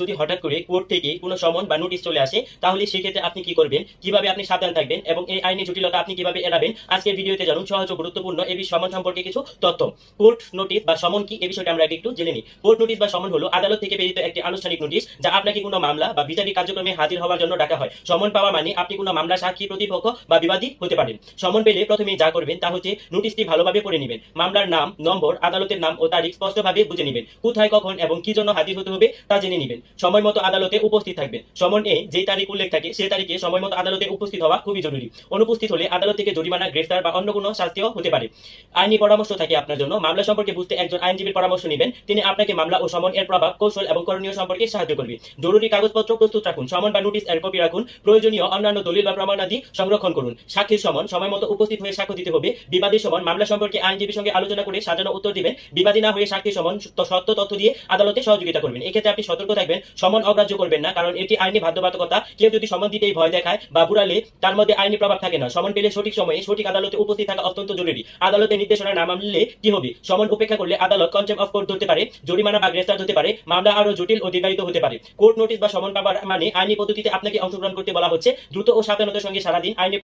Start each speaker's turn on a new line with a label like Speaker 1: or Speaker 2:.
Speaker 1: যদি হঠাৎ করে কোর্ট থেকে কোনো সমন বা নোটিশ চলে আসে, তাহলে সেক্ষেত্রে আপনি কি করবেন? কীভাবে আপনি সাবধান থাকবেন এবং এই আইনি জটিলতা আপনি কীভাবে এড়াবেন? আজকের ভিডিওতে জানুন সহজ গুরুত্বপূর্ণ এই সমন সম্পর্কে কিছু তথ্য। কোর্ট নোটিশ বা সমন কি? এই বিষয়টা আমরা একটু জেনে নিই। কোর্ট নোটিশ বা সমন হলো আদালত থেকে প্রেরিত একটি আনুষ্ঠানিক নোটিশ যা আপনাকে কোনো মামলা বা বিচারিক কার্যক্রমে হাজির হওয়ার জন্য ডাকা হয়। সমন পাওয়া মানে আপনি কোনো মামলা, সাক্ষী, প্রতিপক্ষ বা বিবাদী হতে পারেন। সমন পেলে প্রথমে যা করবেন তা হচ্ছে নোটিশটি ভালোভাবে পড়ে নেবেন। মামলার নাম, নম্বর, আদালতের নাম ও তারিখ স্পষ্টভাবে বুঝে নেবেন। কোথায়, কখন এবং কি জন্য হাজির হতে হবে তা জেনে নেবেন। সময় মতো আদালতে উপস্থিত থাকবেন। সমন এ, যেই তারিখ উল্লেখ থাকে সেই তারিখে সময় মতো আদালতে উপস্থিত হওয়া খুবই জরুরি। অনুপস্থিত হলে আদালত থেকে জরিমানা, গ্রেফতার বা অন্য কোনো শাস্তিও হতে পারে। আইনি পরামর্শ থাকে আপনার জন্য। মামলা সম্পর্কে বুঝতে একজন আইনজীবীর পরামর্শ নেবেন। তিনি আপনাকে মামলা ও সমন এর প্রভাব, কৌশল এবং করণীয় সম্পর্কে সাহায্য করবে। জরুরি কাগজপত্র প্রস্তুত রাখুন। সমন বা নোটিশ এর কপি রাখুন। প্রয়োজনীয় অন্যান্য দলিল বা প্রমাণাদি সংরক্ষণ করুন। সাক্ষীর সমন সময় মতো উপস্থিত হয়ে সাক্ষ্য দিতে হবে। বিবাদী সমন মামলা সম্পর্কে আইনজীবীর সঙ্গে আলোচনা করে সাজানো উত্তর দিবেন। বিবাদী না হয়ে সাক্ষী সমন সত্য তথ্য দিয়ে আদালতে সহযোগিতা করবেন। এক্ষেত্রে আপনি সতর্ক থাকবেন। সমন অগ্রাহ্য করবেন না, কারণ এটি আইনি বাধ্যবাধকতা। কেউ যদি সমন দিতেই ভয় দেখায় বা বুড়ালে, তার মধ্যে আইনি প্রভাব থাকে না। সমন পেলে সঠিক সময়ে সঠিক আদালতে উপস্থিত থাকা অত্যন্ত জরুরি। আদালতের নির্দেশনা না মানলে কি হবে? সমন উপেক্ষা করলে আদালত কনসেপ্ট অফ কোর্ট ধরতে পারে, জরিমানা বা গ্রেফতার হতে পারে, মামলা আরও জটিল ও দীর্ঘায়িত হতে পারে। কোর্ট নোটিশ বা সমন পাবার মানে আইনি পদ্ধতিতে আপনাকে অংশগ্রহণ করতে বলা হচ্ছে। দ্রুত ও সাবধানতার সঙ্গে সারাদিন আইনি